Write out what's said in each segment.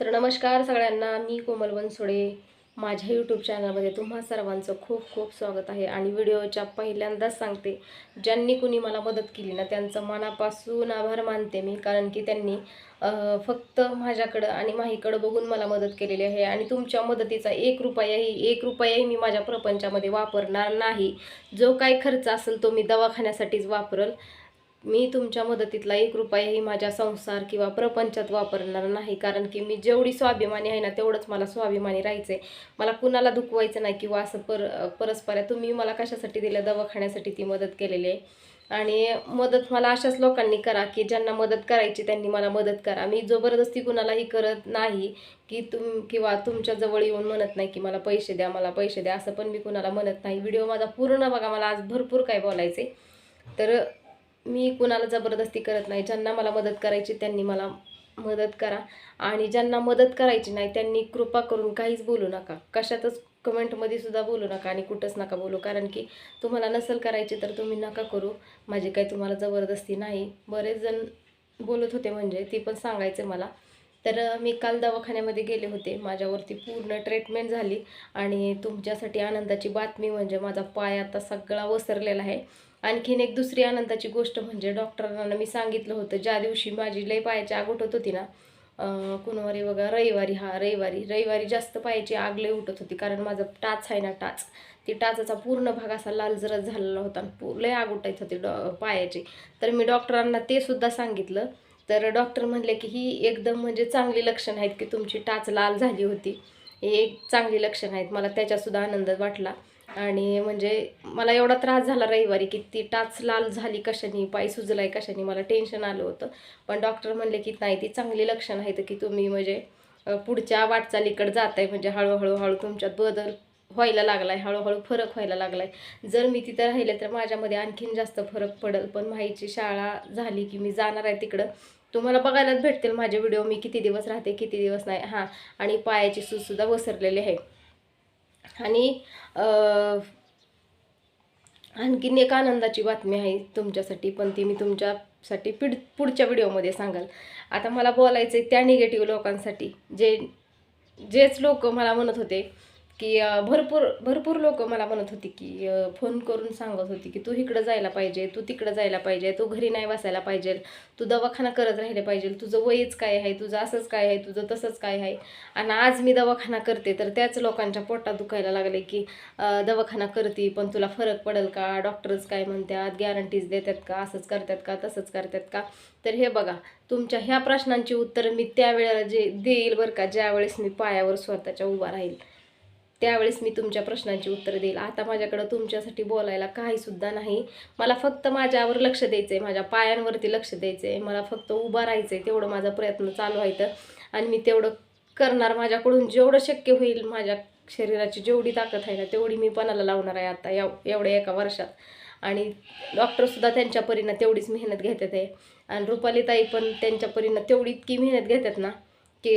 तर नमस्कार सगळ्यांना मी कोमल बनसोडे. माझ्या यूट्यूब चॅनलमध्ये तुम्हा सर्वांचं खूप खूप स्वागत आहे आणि व्हिडिओच्या पहिल्यांदाच सांगते ज्यांनी कुणी मला मदत केली ना त्यांचं मनापासून आभार मानते मी कारण की त्यांनी फक्त माझ्याकडं आणि माहीकडं बघून मला मदत केलेली आहे आणि तुमच्या मदतीचा एक रुपयाही एक रुपयाही मी माझ्या प्रपंचामध्ये वापरणार नाही. जो काय खर्च असेल तो मी दवाखान्यासाठीच वापरल. मी तुमच्या मदतीतला एक रुपयाही माझ्या संसार किंवा प्रपंचात वापरणार नाही. कारण की मी जेवढी स्वाभिमानी आहे ना तेवढंच मला स्वाभिमानी राहायचं आहे मला कुणाला दुखवायचं नाही किंवा असं पर परस्पर आहे. तुम्ही मला कशासाठी दिलं? दवाखान्यासाठी ती मदत केलेली आहे. आणि मदत मला अशाच लोकांनी करा की ज्यांना मदत करायची त्यांनी मला मदत करा. मी जबरदस्ती कुणालाही करत नाही की तुम किंवा तुमच्याजवळ येऊन म्हणत नाही की मला पैसे द्या मला पैसे द्या. असं पण मी कुणाला म्हणत नाही. व्हिडिओ माझा पूर्ण बघा मला आज भरपूर काय बोलायचे तर मी कुणाला जबरदस्ती करत नाही. ज्यांना मला मदत करायची त्यांनी मला मदत करा. आणि ज्यांना मदत करायची नाही त्यांनी कृपा करून काहीच बोलू नका. कशातच कमेंटमध्ये सुद्धा बोलू नका आणि कुठंच नका बोलू. कारण की तुम्हाला नसल करायची तर तुम्ही नका करू. माझी काही तुम्हाला जबरदस्ती नाही. बरेच जण बोलत होते म्हणजे ती पण सांगायचे मला. तर मी काल दवाखान्यामध्ये गेले होते. माझ्यावरती पूर्ण ट्रीटमेंट झाली. आणि तुमच्यासाठी आनंदाची बातमी म्हणजे माझा पाय आता सगळा वसरलेला आहे. आणखीन एक दुसरी आनंदाची गोष्ट म्हणजे डॉक्टरांना मी सांगितलं होतं ज्या दिवशी माझी लय पायाची आग उठत होती ना कुणवारी बघा रविवारी हा रविवारी रविवारी जास्त पायाची आग लय उठत होती कारण माझं टाच आहे ना टाच ती टाचाचा पूर्ण भाग असा लालजरच झालेला होता लय आग उठायत होती डॉ पायाची. तर मी डॉक्टरांना ते सुद्धा सांगितलं तर डॉक्टर म्हणले की ही एकदम म्हणजे चांगली लक्षण आहेत की तुमची टाच लाल झाली होती. हे एक चांगली लक्षण आहेत मला त्याच्यासुद्धा आनंद वाटला. आणि म्हणजे मला एवढा त्रास झाला रविवारी की ती टाच लाल झाली कशाने पाय सुजलाय कशाने मला टेन्शन आलं होतं. पण डॉक्टर म्हणले की नाही ती चांगली लक्षण आहेत की तुम्ही म्हणजे पुढच्या वाटचालीकडे जाताय. म्हणजे हळूहळू हळू तुमच्यात बदल व्हायला लागलाय हळूहळू फरक व्हायला लागलाय. जर मी तिथं राहिले तर माझ्यामध्ये आणखीन जास्त फरक पडेल. पण माहीची शाळा झाली की मी जाणार आहे तिकडं. तुम्हाला बघायलाच भेटतील माझे व्हिडिओ मी किती दिवस राहते किती दिवस नाही. हां आणि पायाची सूजसुद्धा वसरलेली आहे. आणि आणखीन एक आनंदाची बातमी आहे तुमच्यासाठी पण ती मी तुमच्यासाठी पिढ पुढच्या व्हिडिओमध्ये सांगाल. आता मला बोलायचं आहे त्या निगेटिव्ह लोकांसाठी. जे जेच लोक मला म्हणत होते की भरपूर भरपूर लोक मला म्हणत होती की फोन करून सांगत होती की तू इकडं जायला पाहिजे तू तिकडं जायला पाहिजे तू घरी नाही बसायला पाहिजे तू दवाखाना करत राहिले पाहिजे तुझं वयच काय आहे तुझं असंच काय आहे तुझं तसंच काय आहे. आणि आज मी दवाखाना करते तर त्याच लोकांच्या पोटात दुखायला लागले की दवाखाना करते पण तुला फरक पडेल का? डॉक्टर्स काय म्हणतात गॅरंटीज देतात का? असंच करतात का? तसंच करतात का? तर हे बघा तुमच्या ह्या प्रश्नांची उत्तरं मी त्यावेळेला जे देईल बरं का ज्यावेळेस मी पायावर स्वतःच्या उभा राहील. त्यावेळेस मी तुमच्या प्रश्नांची उत्तरं देईल. आता माझ्याकडं तुमच्यासाठी बोलायला काहीसुद्धा नाही. मला फक्त माझ्यावर लक्ष द्यायचं आहे माझ्या पायांवरती लक्ष द्यायचं आहे मला फक्त उभा राहायचं आहे तेवढं माझा प्रयत्न चालू आहे. तर आणि मी तेवढं करणार माझ्याकडून जेवढं शक्य होईल माझ्या शरीराची जेवढी ताकद आहे ना तेवढी मी पणाला लावणार आहे आता एव एवढ्या एका वर्षात. आणि डॉक्टरसुद्धा त्यांच्या परीनं तेवढीच मेहनत घेतात आहे आणि रुपालीताई पण त्यांच्या परीनं तेवढी इतकी मेहनत घेतात ना की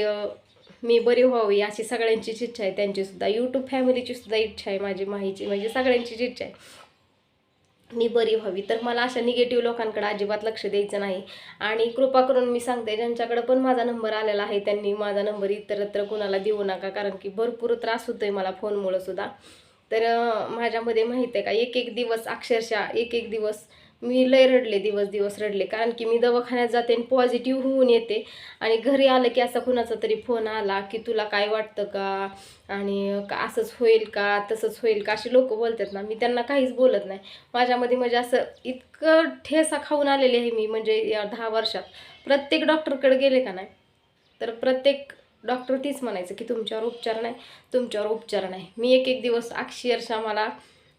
मी बरी व्हावी अशी सगळ्यांचीच इच्छा आहे त्यांचीसुद्धा यूट्यूब फॅमिलीची सुद्धा इच्छा आहे माझी माहीची म्हणजे सगळ्यांचीच इच्छा आहे. मी बरी व्हावी. तर मला अशा निगेटिव्ह लोकांकडे अजिबात लक्ष द्यायचं नाही. आणि कृपा करून मी सांगते ज्यांच्याकडे पण माझा नंबर आलेला आहे त्यांनी माझा नंबर इतरत्र कुणाला देऊ नका कारण की भरपूर त्रास होतोय मला फोनमुळं सुद्धा. तर माझ्यामध्ये माहीत आहे का एक एक दिवस अक्षरशः एक एक दिवस मी लय रडले दिवस दिवस रडले. कारण की मी दवाखान्यात जाते आणि पॉझिटिव्ह होऊन येते. आणि घरी आलं की असा कुणाचा तरी फोन आला की तुला काय वाटतं का? आणि का असंच होईल का? तसंच होईल का? असे लोक बोलतात ना. मी त्यांना काहीच बोलत नाही. माझ्यामध्ये म्हणजे असं इतकं ठेसा खाऊन आलेले आहे मी म्हणजे या दहा वर्षात. प्रत्येक डॉक्टरकडे गेले का नाही? तर प्रत्येक डॉक्टर तीच म्हणायचं की तुमच्यावर उपचार नाही तुमच्यावर उपचार नाही. मी एक एक दिवस अक्षरशः मला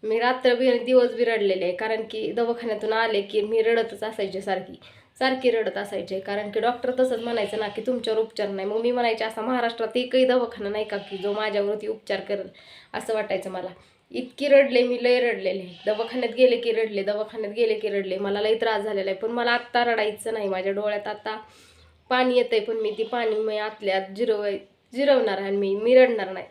मी रात्र बी आणि दिवस बी रडलेले आहे. कारण की दवाखान्यातून आले की मी रडतच असायचे सारखी. सारखी रडत असायचे. कारण की डॉक्टर तसंच म्हणायचं ना की तुमच्यावर उपचार नाही. मग मी म्हणायचे असा महाराष्ट्रात एकही दवाखाना नाही का की जो माझ्यावरती उपचार करेल? असं वाटायचं मला. इतकी रडले मी लय रडलेले. दवाखान्यात गेले की रडले दवाखान्यात गेले की रडले. मला लय त्रास झालेला आहे. पण मला आत्ता रडायचं नाही. माझ्या डोळ्यात आता पाणी येतंय पण मी ती पाणी मी आतल्यात जिरव जिरवणार आहे आणि मी मी रडणार नाही.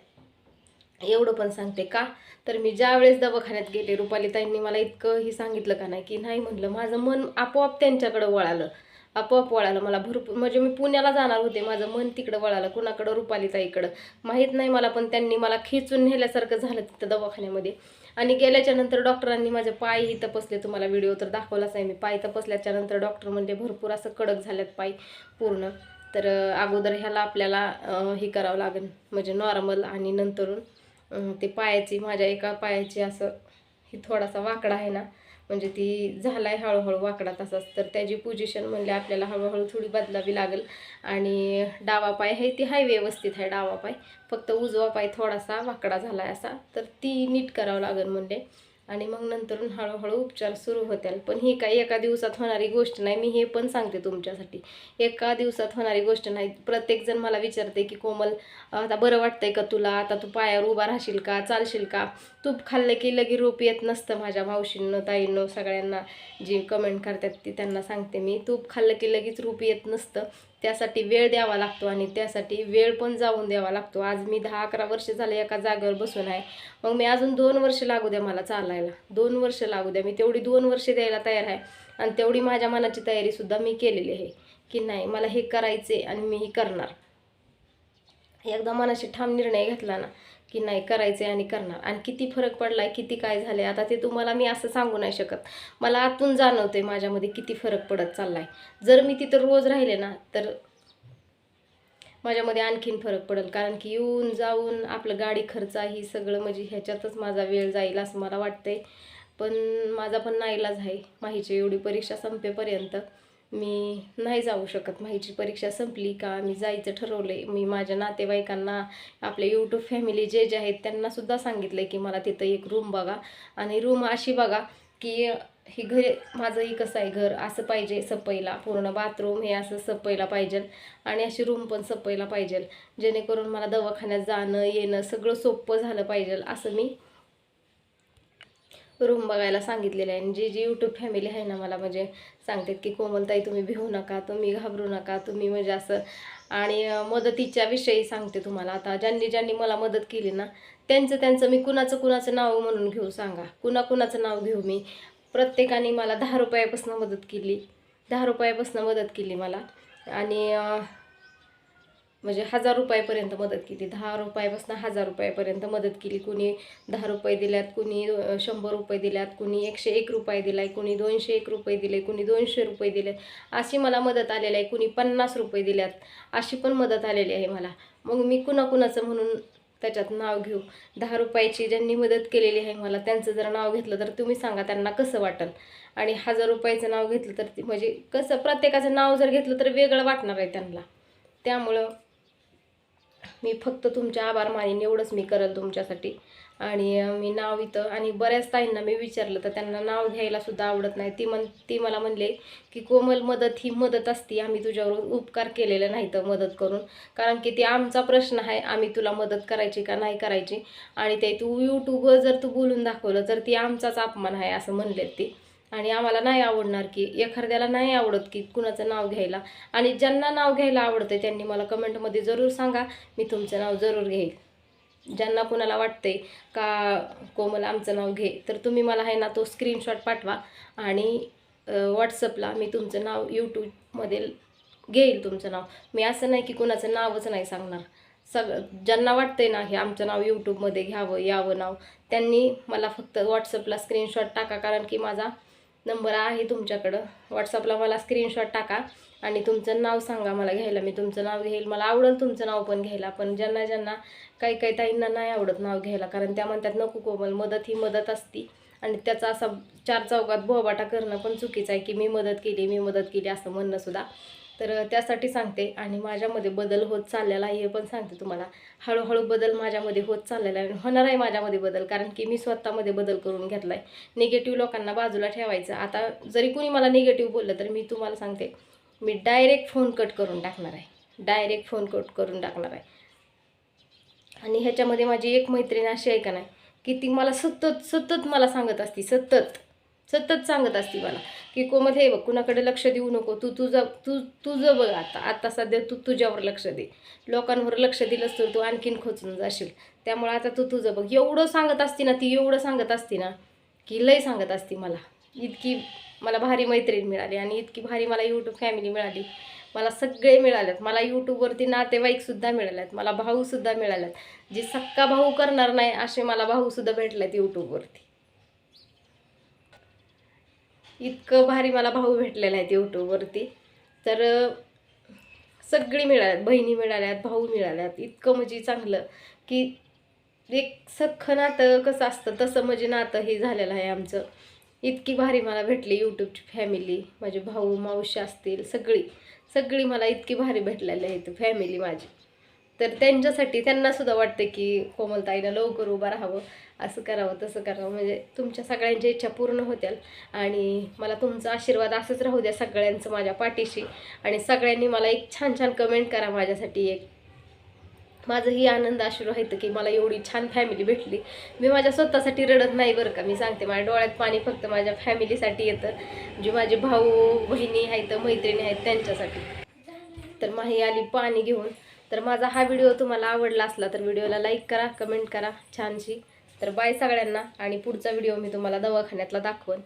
एवढं पण सांगते का? तर मी ज्या वेळेस दवाखान्यात गेले रुपालीताईंनी मला इतकं ही सांगितलं का नाही की नाही म्हटलं माझं मन आपोआप त्यांच्याकडं वळालं. आपोआप वळालं मला भरपूर म्हणजे मी पुण्याला जाणार होते माझं मन तिकडं वळालं कुणाकडं? रुपालीताईकडं. माहीत नाही मला पण त्यांनी मला खेचून नेल्यासारखं झालं तिथं दवाखान्यामध्ये. आणि गेल्याच्यानंतर डॉक्टरांनी माझे पायही तपासले तुम्हाला व्हिडिओ तर दाखवलाच आहे मी पाय तपासल्याच्या नंतर डॉक्टर म्हणजे भरपूर असं कडक झाल्यात पाय पूर्ण. तर अगोदर ह्याला आपल्याला हे करावं लागेल म्हणजे नॉर्मल आणि नंतरून ते पायाची माझ्या एका पायाची असं ही थोडासा वाकडा आहे ना म्हणजे ती झालाय हळूहळू वाकडा तसाच. तर त्याची पोझिशन म्हणले आपल्याला हळूहळू थोडी बदलावी लागेल. आणि डावा पाय आहे ती हाय व्यवस्थित आहे डावा पाय फक्त उजवा पाय थोडासा वाकडा झाला आहे असा. तर ती नीट करावं लागेल म्हणले. आणि मग नंतरून हळूहळू उपचार सुरू होतील पण ही काही एका दिवसात होणारी गोष्ट नाही. मी हे पण सांगते तुमच्यासाठी. एका दिवसात होणारी गोष्ट नाही. प्रत्येकजण मला विचारते की कोमल आता बरं वाटतंय का तुला? आता तू पायावर उभा राहशील का? चालशील का? तूप खाल्लं की लगी रूप येत नसतं माझ्या मावशींनं ताईंनं सगळ्यांना. जी कमेंट करतात ती त्यांना सांगते मी. तूप खाल्लं की लगेच रूप येत नसतं. त्यासाठी वेळ द्यावा लागतो आणि त्यासाठी वेळ पण जाऊन द्यावा लागतो. आज मी दहा अकरा वर्ष झाले एका जागेवर बसून आहे. मग मी अजून दोन वर्ष लागू द्या मला चालायला. दोन वर्ष लागू द्या. मी तेवढी दोन वर्ष द्यायला तयार आहे. आणि तेवढी माझ्या मनाची तयारीसुद्धा मी केलेली आहे. की नाही मला हे करायचे आणि मी हे करणार. एकदा मनाशी ठाम निर्णय घेतला ना की नाही करायचं आहे आणि करणार. आणि किती फरक पडला आहे किती काय झालं आहे आता ते तुम्हाला मी असं सांगू नाही शकत. मला आतून जाणवते माझ्यामध्ये किती फरक पडत चालला आहे जर मी तिथं रोज राहिले ना तर माझ्यामध्ये आणखीन फरक पडेल. कारण की येऊन जाऊन आपलं गाडी खर्च ही सगळं म्हणजे ह्याच्यातच माझा वेळ जाईल असं मला वाटतंय. पण माझा पण नाईलाज आहे माहीची एवढी परीक्षा संपेपर्यंत. मी नाही जाऊ शकत. माहीची परीक्षा संपली का? मी जायचं ठरवले मी माझ्या नातेवाईकांना आपले यूट्यूब फॅमिली जे जे आहेत त्यांनासुद्धा सांगितलं सांगितलं की मला तिथं एक रूम बघा. आणि रूम अशी बघा की ही घर माझंही कसं आहे घर असं पाहिजे सपईला पूर्ण बाथरूम हे असं सपईला पाहिजे. आणि अशी रूम पण सपईला पाहिजे. जेणेकरून मला दवाखान्यात जाणं येणं सगळं सोपं झालं पाहिजे असं मी रूम बघायला सांगितलेलं आहे. आणि जी जी यूट्यूब फॅमिली आहे ना मला म्हणजे सांगतात की कोमलताई तुम्ही भिवू नका तुम्ही घाबरू नका तुम्ही म्हणजे असं. आणि मदतीच्या विषयी सांगते तुम्हाला. आता ज्यांनी ज्यांनी मला मदत केली ना त्यांचं त्यांचं मी कुणाचं कुणाचं नाव म्हणून घेऊ सांगा. कुणा कुणाचं नाव घेऊ मी? प्रत्येकाने मला दहा रुपयापासून मदत केली. दहा रुपयापासून मदत केली मला. आणि म्हणजे हजार रुपयापर्यंत मदत केली. दहा रुपयापासून हजार रुपयापर्यंत मदत केली. कुणी दहा रुपये दिल्यात कुणी शंभर रुपये दिल्यात कुणी एकशे एक रुपये दिलाय कुणी दोनशे एक रुपये दिले कुणी दोनशे रुपये दिले. अशी मला मदत आलेली आहे. कुणी पन्नास रुपये दिल्यात अशी पण मदत आलेली आहे मला. मग मी कुणाकुणाचं म्हणून त्याच्यात नाव घेऊ? दहा रुपयाची ज्यांनी मदत केलेली आहे मला त्यांचं जर नाव घेतलं तर तुम्ही सांगा त्यांना कसं वाटेल आणि हजार रुपयाचं नाव घेतलं तर ते म्हणजे कसं? प्रत्येकाचं नाव जर घेतलं तर वेगळं वाटणार आहे त्यांना. त्यामुळं मी फक्त तुमच्या आभार मानेन एवढंच मी करेल तुमच्यासाठी. आणि मी नाव इथं आणि बऱ्याच ताईंना मी विचारलं तर त्यांना नाव घ्यायला सुद्धा आवडत नाही. ती म्हण ती मला म्हणले की कोमल मदत ही मदत असती आम्ही तुझ्यावर उपकार केलेला नाही तर मदत करून. कारण की ते आमचा प्रश्न आहे आम्ही तुला मदत करायची का नाही करायची. आणि ते तू यूट्यूबवर जर तू बोलून दाखवलं तर ती आमचाच अपमान आहे असं म्हणलेत ते. आणि आम्हाला नाही आवडणार की एखाद्याला नाही आवडत की कुणाचं नाव घ्यायला. आणि ज्यांना नाव घ्यायला आवडतं त्यांनी मला कमेंटमध्ये जरूर सांगा. मी तुमचं नाव जरूर घेईल. ज्यांना कुणाला वाटते का कोमल आमचं नाव घे तर तुम्ही मला आहे ना तो स्क्रीनशॉट पाठवा. आणि व्हॉट्सअपला मी तुमचं नाव यूट्यूबमध्ये घेईल तुमचं नाव. मी असं नाही की कुणाचं नावच नाही सांगणार. सगळं ज्यांना वाटतंय ना हे आमचं नाव यूट्यूबमध्ये घ्यावं यावं नाव त्यांनी मला फक्त व्हॉट्सअपला स्क्रीनशॉट टाका. कारण की माझा नंबर आहे तुमच्याकडं. व्हॉट्सअपला मला स्क्रीनशॉट टाका आणि तुमचं नाव सांगा मला घ्यायला. मी तुमचं नाव घेईल. मला आवडेल तुमचं नाव पण घ्यायला. पण ज्यांना ज्यांना काही काही ताईंना नाही आवडत नाव घ्यायला. कारण त्या म्हणतात नको कोमल मदत ही मदत असती. आणि त्याचा असा चार चौकात बोबाटा करणं पण चुकीचं आहे की मी मदत केली मी मदत केली असं म्हणणंसुद्धा तर त्यासाठी सांगते. आणि माझ्यामध्ये बदल होत चाललेला आहे हे पण सांगते तुम्हाला. हळूहळू बदल माझ्यामध्ये होत चाललेला आहे होणार आहे माझ्यामध्ये बदल कारण की मी स्वतःमध्ये बदल करून घेतला आहे निगेटिव्ह लोकांना बाजूला ठेवायचं. आता जरी कुणी मला निगेटिव्ह बोललं तर मी तुम्हाला सांगते. मी डायरेक्ट फोन कट करून टाकणार आहे. डायरेक्ट फोन कट करून टाकणार आहे. आणि ह्याच्यामध्ये माझी एक मैत्रीण अशी आहे का नाही की ती मला सतत सतत मला सांगत असती. सतत. सतत सांगत असती मला की कोमल हे बघ कुणाकडे लक्ष देऊ नको तू तुझं तू तुझं बघ आता आता सध्या तू तुझ्यावर लक्ष दे. लोकांवर लक्ष दिलंस तर तू आणखीन खोचून जाशील. त्यामुळे आता तू तुझं बघ. एवढं सांगत असती ना ती एवढं सांगत असती ना की लय सांगत असती मला. इतकी मला भारी मैत्रीण मिळाली आणि इतकी भारी मला यूट्यूब फॅमिली मिळाली. मला सगळे मिळालेत मला यूट्यूबवरती नातेवाईकसुद्धा मिळाल्यात. मला भाऊसुद्धा मिळाल्यात. जे सक्का भाऊ करणार नाही असे मला भाऊसुद्धा भेटलेत यूट्यूबवरती इतकं भारी मला भाऊ भेटलेला आहेत यूट्यूबवरती तर सगळी मिळाल्यात बहिणी मिळाल्यात भाऊ मिळाल्यात. इतकं म्हणजे चांगलं की एक सख्खं नातं कसं असतं तसं म्हणजे नातं हे झालेलं आहे आमचं. इतकी भारी मला भेटली यूट्यूबची फॅमिली माझे भाऊ मावशी असतील सगळी सगळी मला इतकी भारी भेटलेली आहेत फॅमिली माझी. तर त्यांच्यासाठी त्यांना सुद्धा वाटतं की कोमलताईनं लवकर उभं राहावं असं करावं तसं करावं. म्हणजे तुमच्या सगळ्यांच्या इच्छा पूर्ण होत्याल. आणि मला तुमचा आशीर्वाद असंच राहू द्या सगळ्यांचं माझ्या पाठीशी. आणि सगळ्यांनी मला एक छान छान कमेंट करा माझ्यासाठी एक. माझंही आनंद अश्रू आहेत की मला एवढी छान फॅमिली भेटली. मी माझ्या स्वतःसाठी रडत नाही बरं का. मी सांगते माझ्या डोळ्यात पाणी फक्त माझ्या फॅमिलीसाठी येतं. जे माझे भाऊ बहिणी आहेत मैत्रिणी आहेत त्यांच्यासाठी. तर माही आली पाणी घेऊन. तर माझा हा व्हिडिओ तुम्हाला आवडला असला तर व्हिडिओला लाईक करा कमेंट करा छानशी. तर बाय सगळ्यांना आणि पुढचा व्हिडिओ मी तुम्हाला दवाखान्यातला दाखवन.